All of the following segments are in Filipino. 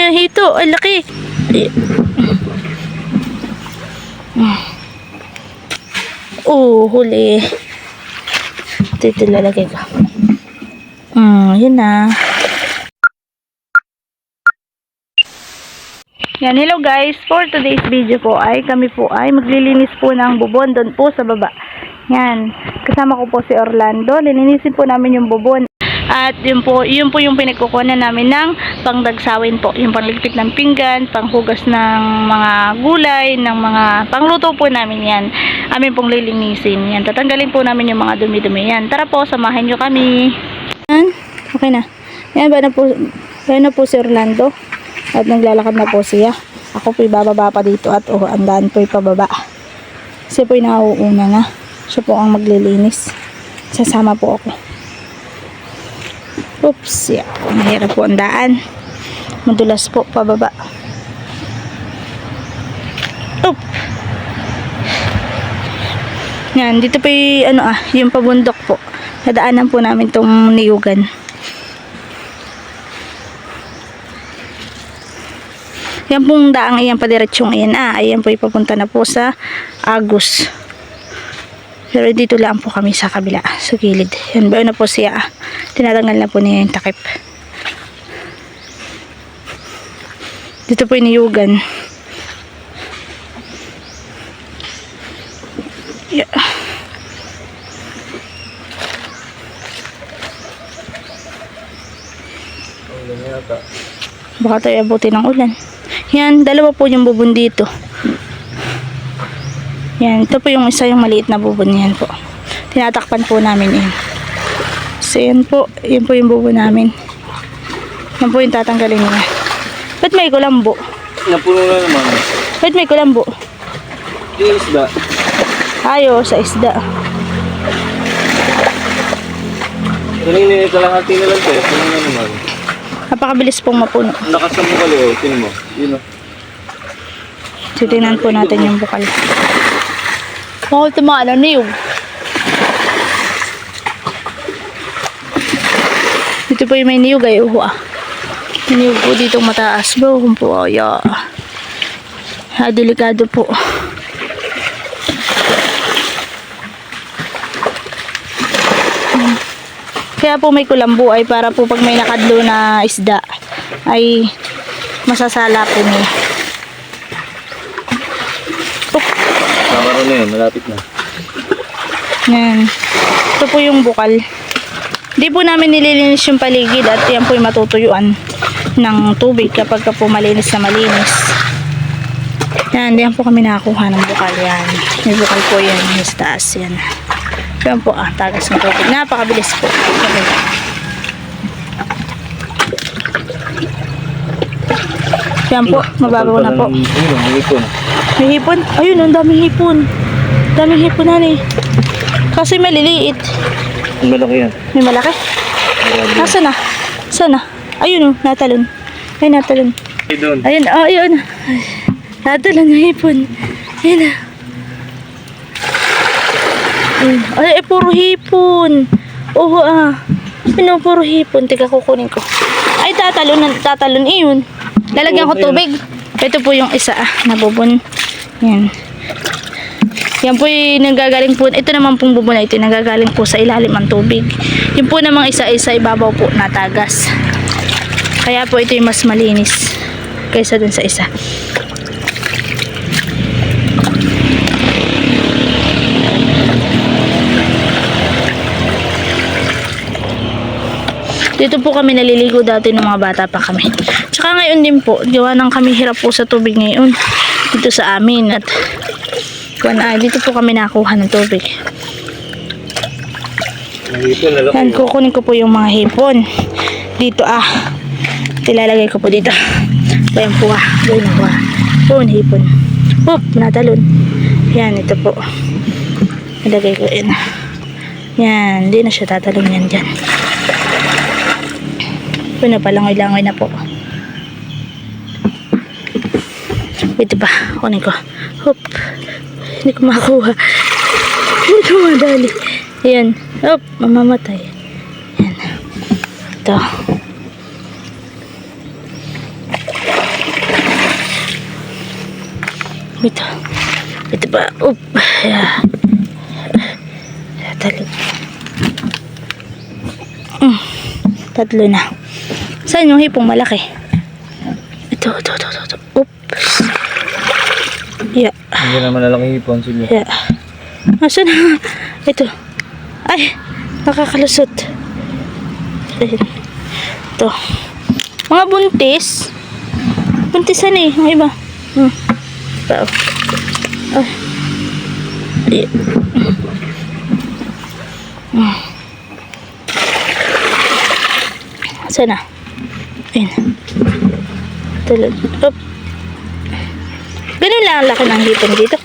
na hito. Ay, laki. Oh, huli. Ito, ito lalagay ko. Hmm, yun na. Yan, hello guys. For today's video po ay kami po ay maglilinis po ng bubon doon po sa baba. Yan. Kasama ko po si Orlando. Lilinisin po namin yung bubon. At yun po, yun po yung pinagkukunan namin ng pangdagsawin po. Yung pangligpit ng pinggan, panghugas ng mga gulay, ng mga pangluto po namin yan. Amin pong lilinisin. Yan, tatanggalin po namin yung mga dumi-dumi yan. Tara po, samahan nyo kami. Okay na. Yan ba na po, yan na po si Orlando. At naglalakad na po siya. Ako po bababa pa dito at oh, andaan po pababa. Siya po nauuna na. Siya po ang maglilinis. Sasama po ako. Oops, yeah. Mahirap po ang daan. Madulas po pababa. Oop. Yan, dito po yung, ano ah, yung pabundok po. Nadaanan po namin tong niyugan. Yan pong daang iyan padiretsyong iyan. Ah, ayan po ipapunta na po sa Agus. Pero dito lang po kami sa kabila, sa gilid. Yan ba na po siya. ah. Tinatanggal na po niya yung takip. Dito po iniyugan. Yeah. Baka tayo abutin ng ulan. Yan, dalawa po yung bubon dito. Yan, ito po yung isa yung maliit na bubon yan po. Tinatakpan po namin yan. So yan po, yan po yung bubon namin. Yan po yung tatanggalin niya. Ba't may kulambo? Napuno na naman. Ba't may kulambo? Yung isda. Ayo, sa isda. Kanina yung kalahati na lang tayo. Puno na naman. Napakabilis pong mapuno. Lakas ng bukali oh. Tingnan mo. Yun oh. Titingnan po natin yung bukal. Bakit tumala na yun? Dito po yung may niyog ay. May niyog po dito mataas bro. Kung po ay ah. Ah, delikado po. Kaya po may kulambo ay para po pag may nakadlo na isda ay masasala po niya. Nakaro na yun. Malapit na. Yan. Ito po yung bukal. Hindi po namin nililinis yung paligid at yan po yung matutuyuan ng tubig kapag ka po malinis na malinis. Yan, diyan po kami nakakuha ng bukal yan. May bukal po yan, yung sa taas yan. Yan po, ah, tagas ng tubig. Napakabilis po. Okay. Yan po, mababaw na po. May ipon. May hipon? Ayun, ang daming hipon. Daming hipon na Kasi maliliit. Ang malaki yan. May malaki. Nasaan na? Saan na? Ayun oh, natalon. Ay, natalon. Ay, doon. Ayun, oh, ayun. Ay, Natalon yung hipon. Ayun na. Ayun. Ay, eh, puro hipon. Oo ah. Ano, puro hipon. Teka, kukunin ko. Ay, tatalon, tatalon. Iyon. Lalagyan ko tubig. Ito po yung isa ah, nabubon. Yan. Yan po yung nanggagaling po. Ito naman pong bubon na ito nanggagaling po sa ilalim ng tubig. Yung po namang isa-isa ibabaw po natagas. Kaya po ito yung mas malinis kaysa dun sa isa. Dito po kami naliligo dati ng mga bata pa kami. Tsaka ngayon din po, gawa ng kami hirap po sa tubig ngayon. Dito sa amin at kuwan, ah, dito po kami nakuha ng tubig. Yan, kukunin ko po yung mga hipon. Dito ah. Tilalagay ko po dito. Ayan po ah. Ayan po ah. Hipon, hipon. Hop, natalon. Yan, ito po. Nilagay ko yan. Yan, hindi na siya tatalon yan dyan. Ito na palangoy-langoy na po. Ito pa, kunin ko. Hop. Hindi ko makuha. Hindi ko madali. Ayan. Op, mamamatay. Ayan. Ito. Ito. Ito pa. Op. Ayan. Talo. Mm. Tatlo na. Saan yung hipong malaki? Hindi naman nalang hipon. Sige. Yeah. Asan na? Ito. Ay, nakakalusot. Ayun. Ito. Mga buntis. Buntisan eh, yung iba. Hmm. Ito. Ay. Ay. Hmm. Asan na? Ayun. Tulad. Up. Ganun lang ang laki ng hipon dito.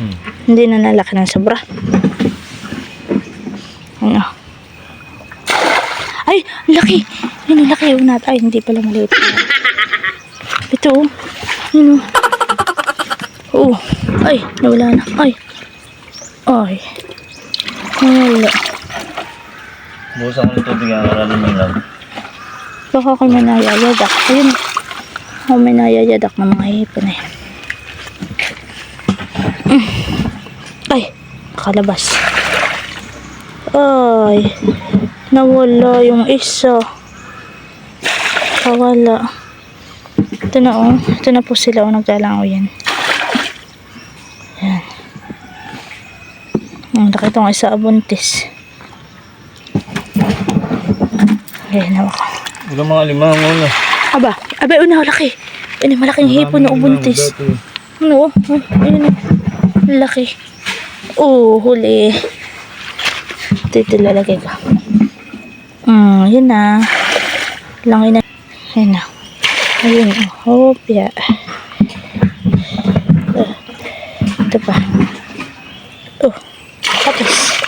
Hmm. Hindi na nalaki ng sobra. Ano? Ay, ang laki. Ayun, ang laki. Una, ay, hindi pala maliit. Ito, oh. Ayun, oh. Oh. Ay, nawala na. Ay. Ay. Nawala. Bukas ako ng tubig ang aralan mo lang. Baka ako may nayayadak. Ayun. Ako may nayayadak ng mga hipon eh. Mm. Ay, nakalabas. Ay, nawala yung isa. Nawala. Ito na oh. Ito na po sila oh. Naglalango yan. Yan. Ang laki itong isa abuntis. Ayan na ako. Wala mga limang muna. Aba, aba, una, laki. Ano, malaking hipon na ubuntis. Ano, oh, oh, oh. laki. Oh, huli. Dito lalagay ko. Hmm, yun na. Langin na. Ayun na. Ayun, oh, hopya. Uh, ito pa. Oh, tapos.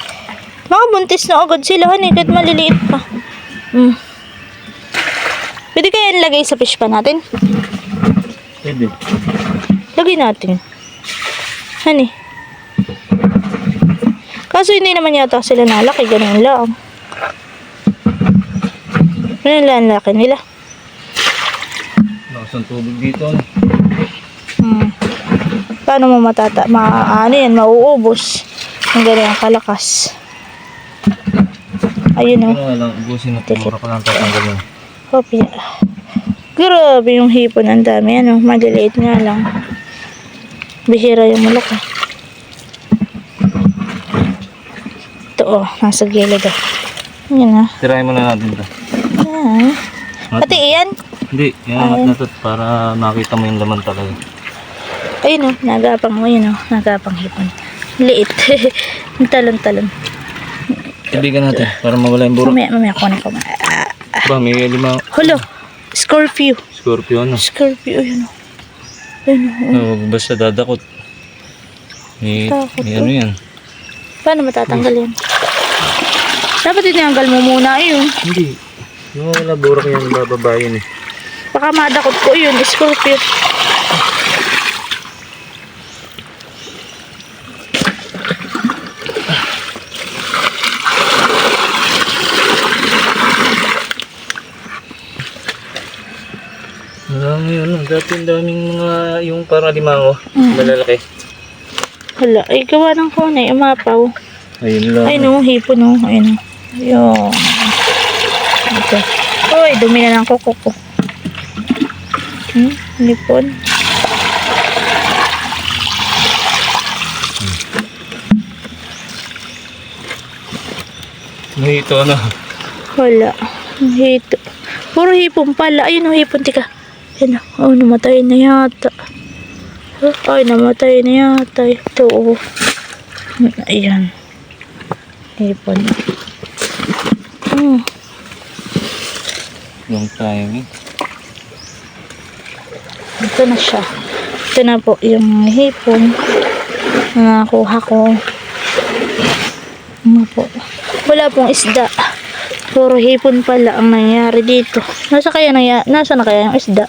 Mga buntis na agad sila, honey, kahit maliliit pa. Hmm. Pwede kaya nilagay sa fish pa natin? Pwede. Lagay natin. Hani? Kaso hindi naman yata sila nalaki. Ganun lang. Ganun lang ang laki nila. Lakas ng tubig dito. Ano? Hmm. Paano mo matata... Ma, ano yan? Mauubos. Ang ganyan ang kalakas. Ayun o. Ano nga lang, ubusin na tumura ko lang tatanggal mo. Kopya. Grabe yung hipon. Ang dami. Ano, maliliit nga lang. Bihira yung malaki. Ito oh, nasa gilid oh. Yan ah. Tirahin mo na natin ito. Yan. Pati iyan. Hindi, yan na to para makita mo yung laman talaga. Ayun oh, nagapang mo yun oh. Nagapang hipon. Liit. Yung talon-talon. Ibigan natin para mawala yung buro. Mamaya, mamaya kunin ko. Ah, Ba, may lima Hulo. Scorpio. scorpio ano. Scorpio, yun oh. Ayun oh. Oh, basta dadakot. May, Takot may to. ano yan. Paano matatanggal yan? Dapat itinanggal mo muna yun. Hindi. Yung wala burak yan, bababa yun eh. Baka madakot ko yun, Scorpio. Marami ano, dati ang daming mga yung para limango. Mm. Malalaki. Hala, ay gawa ng kunay, umapaw. Ayun lang. Ay no, hipon no. Ayun no. Yun. Ito. Uy, dumi na ng kuko ko. Hmm, nipon. Ito ano. Wala. Hito. Puro hipon pala. Ayun o, hipon. Tika. Ayun o. Oh, namatay na yata. Oh, Ay, namatay na yata. Ito o. Ayan. Hipon. Hmm. Long time eh. Ito na siya. Ito na po yung hipon na nakuha ko. Ano po. Wala pong isda. Puro hipon pala ang nangyari dito. Nasa kaya na nasa na kaya yung isda?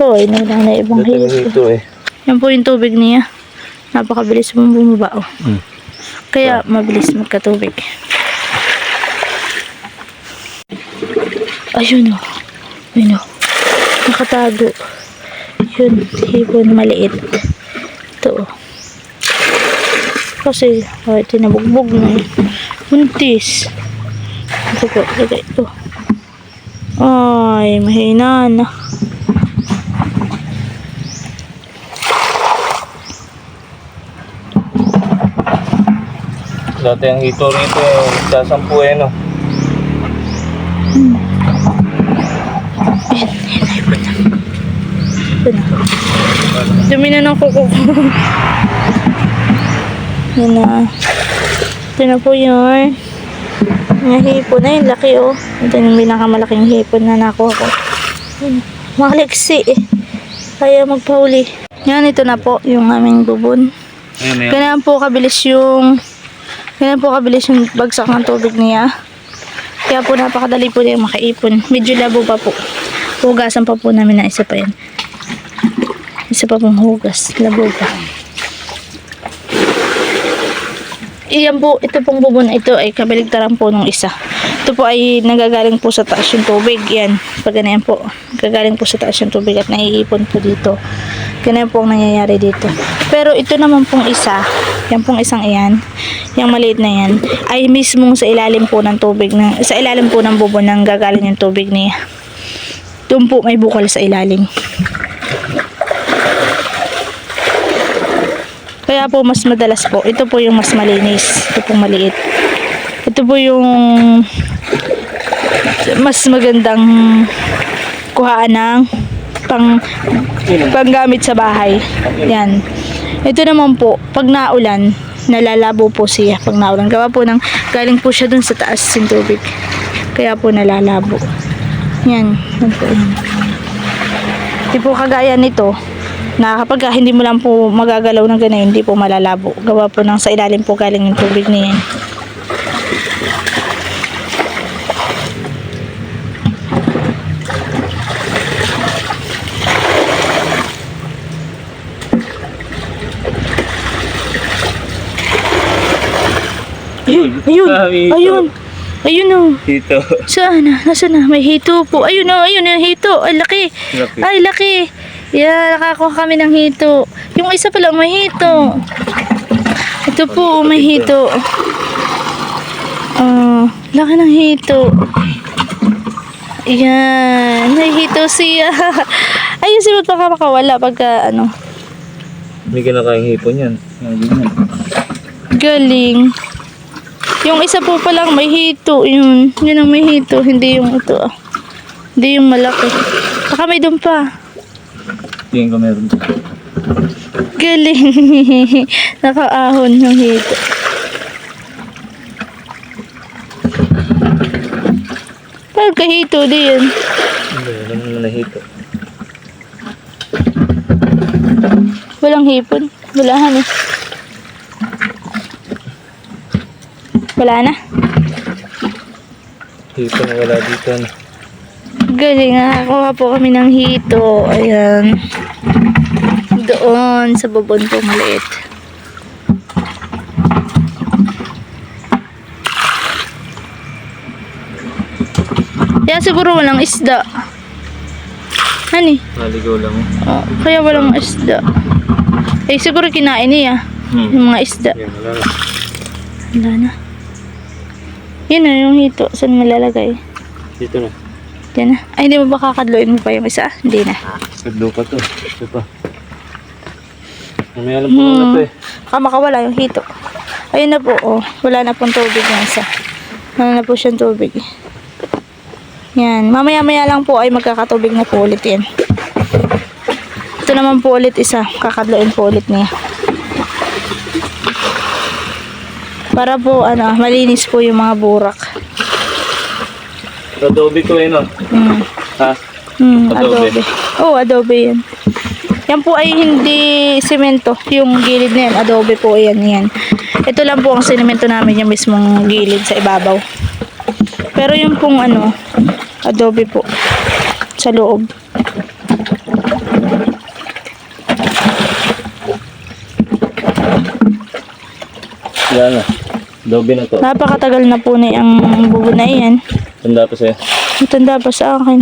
Hoy, nawala na ibang hipon. ito eh. Yan po yung tubig niya. Napakabilis mong bumaba. Oh. Mm. Kaya mabilis magkatubig. Ayun o. Ayun o. Nakatago. Yun, hipon maliit. Ito. oh. Kasi, oh, ito nabugbog na. eh. Buntis. Ito po, ito. Ay, mahina na. Dati ang hito rito, sasampu eh, no? Na. Dumi na ng kuko ko. Yan na. Ito na po yun. Mga hipon na yun. Laki oh. Ito yung pinakamalaking hipon na nakuha ko. Yan. Makaliksi eh. Kaya magpahuli. Yan, ito na po yung aming bubon. Ganyan po kabilis yung ganyan po kabilis yung bagsak ng tubig niya. Kaya po napakadali po niya makaipon. Medyo labo pa po. Hugasan pa po namin na isa pa yan. Isa pa pong hugas. Labo pa. Iyan po, ito pong bubon ito ay kabaligtaran po nung isa. Ito po ay nagagaling po sa taas yung tubig. Yan. Pag ganyan po. Nagagaling po sa taas yung tubig at naiipon po dito. Ganyan po ang nangyayari dito. Pero ito naman pong isa, yan pong isang iyan, yung maliit na yan, ay mismong sa ilalim po ng tubig, na, sa ilalim po ng bubon nang gagaling yung tubig niya. Doon po may bukal sa ilalim. Kaya po mas madalas po, ito po yung mas malinis, ito pong maliit. Ito po yung mas magandang kuhaan ng pang panggamit sa bahay. Yan. Ito naman po, pag naulan, nalalabo po siya pag naulan. Gawa po ng, galing po siya dun sa taas yung tubig. Kaya po nalalabo. Yan. Yan po po kagaya nito, na kapag ah, hindi mo lang po magagalaw ng ganun, hindi po malalabo. Gawa po ng sa ilalim po galing yung tubig niya. yan. Ayun, ayun, ito. ayun. Ayun oh. Hito. Saan na? Nasaan na? May hito po. Ayun oh, ayun yung hito. Ay. Laki. Ay, laki. Yeah, nakakuha kami ng hito. Yung isa pala may hito. Ito po, may hito. Ah, laki ng hito. Yan, may hito siya. Ayun, si baka makawala pagka ano. Hindi ka nakaing hipon yan. Galing. Yung isa po palang may hito, yun. Yun ang may hito, hindi yung ito ah. Hindi yung malaki. Baka may doon pa. Tingin ko meron. Galing. Nakaahon yung hito. Pagkahito din. Hindi, alam mo na hito. Walang hipon. Walahan eh. Wala na. Hito na wala dito. Ano. Galing, nakakuha po kami ng hito. Ayan. Doon sa bubon po maliit. Kaya siguro walang isda. Hani? Naligaw lang. oh. Oh, kaya walang isda. Eh, siguro kinain niya. Hmm. Yung mga isda. Yan, wala na. Wala na. Yun na yung hito. Saan malalagay? Dito na. Yan na. Ay, hindi mo ba kakadloin mo pa yung isa? Hindi na. Kadlo pa to. Ito pa. May alam po na to eh. Baka makawala yung hito. Ayun na po, oh. Wala na pong tubig yung isa. Wala na po siyang tubig. Yan. Mamaya-maya lang po ay magkakatubig na po ulit yan. Ito naman po ulit isa. Kakadloin po ulit niya. Para po, ano, malinis po yung mga burak. Adobe ko eh no. Hmm. Ha? Hmm, Adobe. adobe. Oh, adobe yan. Yan po ay hindi semento. Yung gilid na yan, adobe po yan. yan. Ito lang po ang sinemento namin yung mismong gilid sa ibabaw. Pero yung pong ano, adobe po sa loob. Yan na. Adobe na to. Napakatagal na po na yung bubo na yan. Tanda pa sa'yo. Matanda pa sa akin.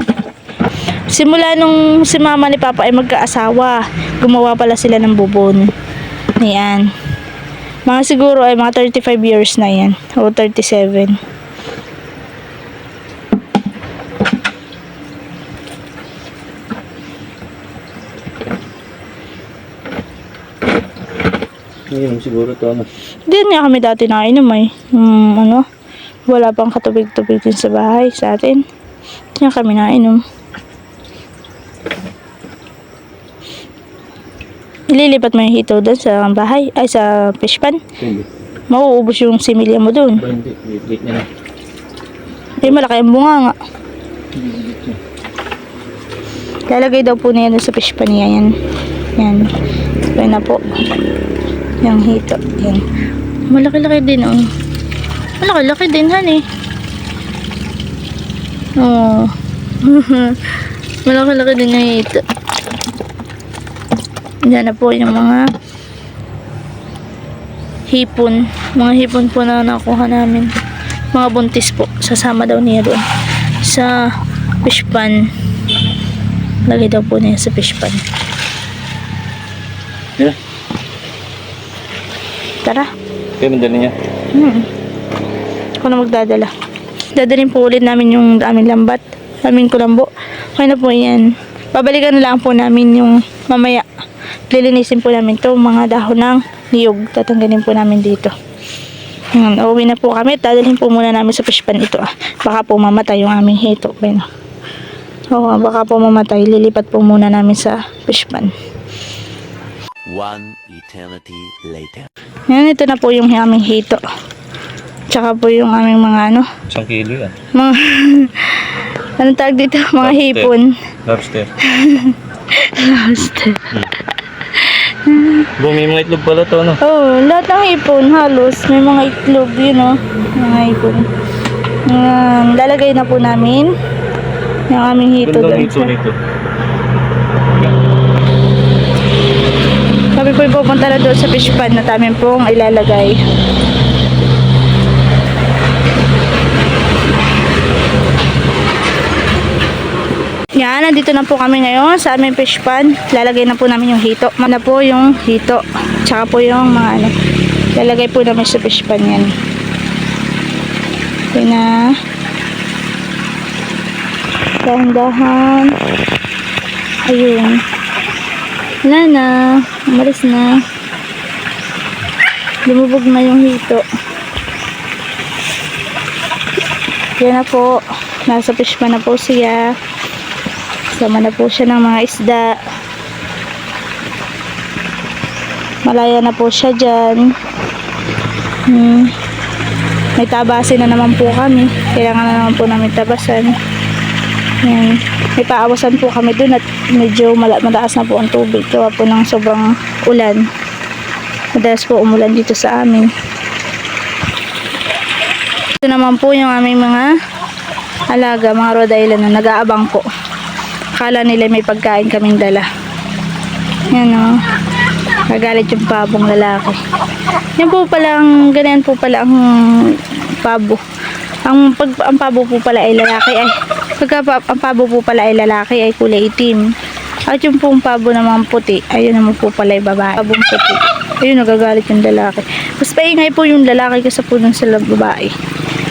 Simula nung si mama ni papa ay magkaasawa, gumawa pala sila ng bubon. Yan. Mga siguro ay mga 35 years na yan. O 37. Ngayon siguro to ano. Hindi nga kami dati nakainom ay. Hmm, ano, wala pang katubig-tubig din sa bahay sa atin. Diyan kami nakainom. Ililipat mo yung hito doon sa bahay, ay sa fish pan. Hindi. Mauubos yung similya mo doon. Hindi. Wait na lang. Eh, malaki ang bunga nga. Lalagay daw po doon sa fish pan niya. Yan. Yan. Yan na po. Yung hito. Yan. Malaki-laki din, oh. Malaki-laki din, honey. Oh. Malaki-laki din yung hito. Yan na po yung mga hipon. Mga hipon po na nakuha namin. Mga buntis po. Sasama daw niya doon. Sa fish pan. Lagay daw po niya sa fish pan. Yeah. Tara. Kaya mandali niya. Hmm. Ako na magdadala. Dadalhin po ulit namin yung aming lambat. Aming kulambo. Okay na po yan. Babalikan na lang po namin yung mamaya. Lilinisin po namin to mga dahon ng niyog. Tatanggalin po namin dito. Yan, uuwi na po kami. Dadalhin po muna namin sa fish pan ito. Ah. Baka po mamatay yung aming hito. Bueno. Oo, baka po mamatay. Lilipat po muna namin sa fish pan. One eternity later. Yan, ito na po yung aming hito. Tsaka po yung aming mga ano, Isang kilo yan. mga anong tawag dito? Mga Lobster. hipon. Lobster. Lobster. Bo, may mga itlog pala to ano. Oh, lahat ng hipon halos may mga itlog yun oh. Mga hipon. Yan, lalagay na po namin yung aming hito doon. hito nito. kami po yung pupunta na doon sa fish pan na namin pong ilalagay. Yan, nandito na po kami ngayon sa aming fish pan. Lalagay na po namin yung hito. Mana po yung hito. Tsaka po yung mga ano. Lalagay po namin sa fish pan yan. Okay na. Dahan-dahan. Ayun. Wala na. Umalis na. Lumubog na yung hito. Yan na po. Nasa fish pan na po siya. Sama na po siya ng mga isda. Malaya na po siya dyan. Hmm. May tabasin na naman po kami. Kailangan na naman po namin tabasan. Yan. May paawasan po kami dun at medyo mala mataas na po ang tubig. Gawa po ng sobrang ulan. Madalas po umulan dito sa amin. Ito naman po yung aming mga alaga, mga Rhode Island na nag-aabang po. Akala nila may pagkain kaming dala. Yan o. Nagalit yung pabong lalaki. Yan po pala ganyan po pala ang pabo. Ang, pag, ang pabo po pala ay lalaki ay, pagka pa- ang pabo po pala ay lalaki ay kulay itim. At yung pong pabo naman puti, ayun naman po pala ay babae. Pabong puti. Ayun, nagagalit yung lalaki. Mas paingay po yung lalaki kasi po dun sa babae.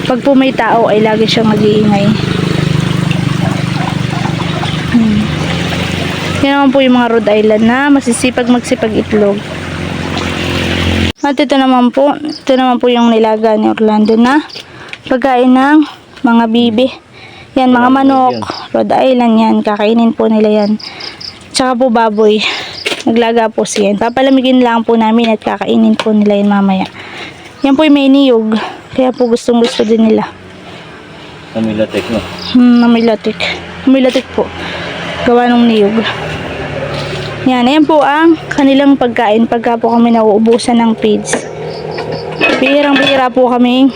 Pag po may tao ay lagi siyang nag-iingay. Naman po yung mga Rhode Island na masisipag magsipag itlog. At ito naman po, ito naman po yung nilaga ni Orlando na pagkain ng mga bibi. Yan, mga manok, Rhode Island yan, kakainin po nila yan. Tsaka po baboy, naglaga po siya. Papalamigin lang po namin at kakainin po nila yan mamaya. Yan po yung may niyog, kaya po gustong gusto din nila. Amila tek no. Hmm, namilatik. Namilatik po. Gawa ng niyog. Yan, ayan po ang kanilang pagkain pagka po kami nauubusan ng feeds. Bihirang-bihira po kami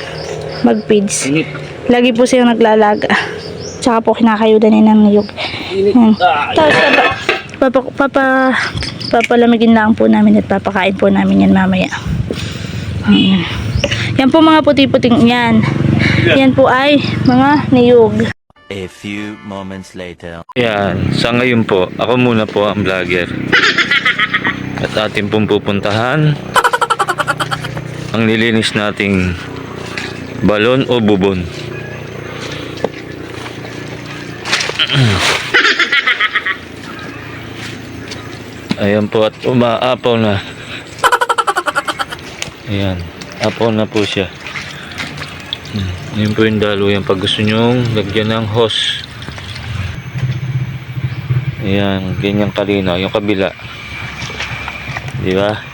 mag-feeds. Lagi po silang naglalaga. Tsaka po kinakayudan nila ng niyog. Yan. Tapos papa, papa, papa, papalamigin lang po namin at papakain po namin yan mamaya. Ayan. Yan po mga puti-puting yan. Yan po ay mga niyog. A few moments later. Yan, sa ngayon po, ako muna po ang vlogger. At atin pong pupuntahan ang nilinis nating balon o bubon. Ayan po at umaapaw na. Ayan, apaw na po siya. Yun po yung dalo yan pag gusto nyong lagyan ng hose. Ayan, ganyan kalinaw. Yung kabila. Di ba?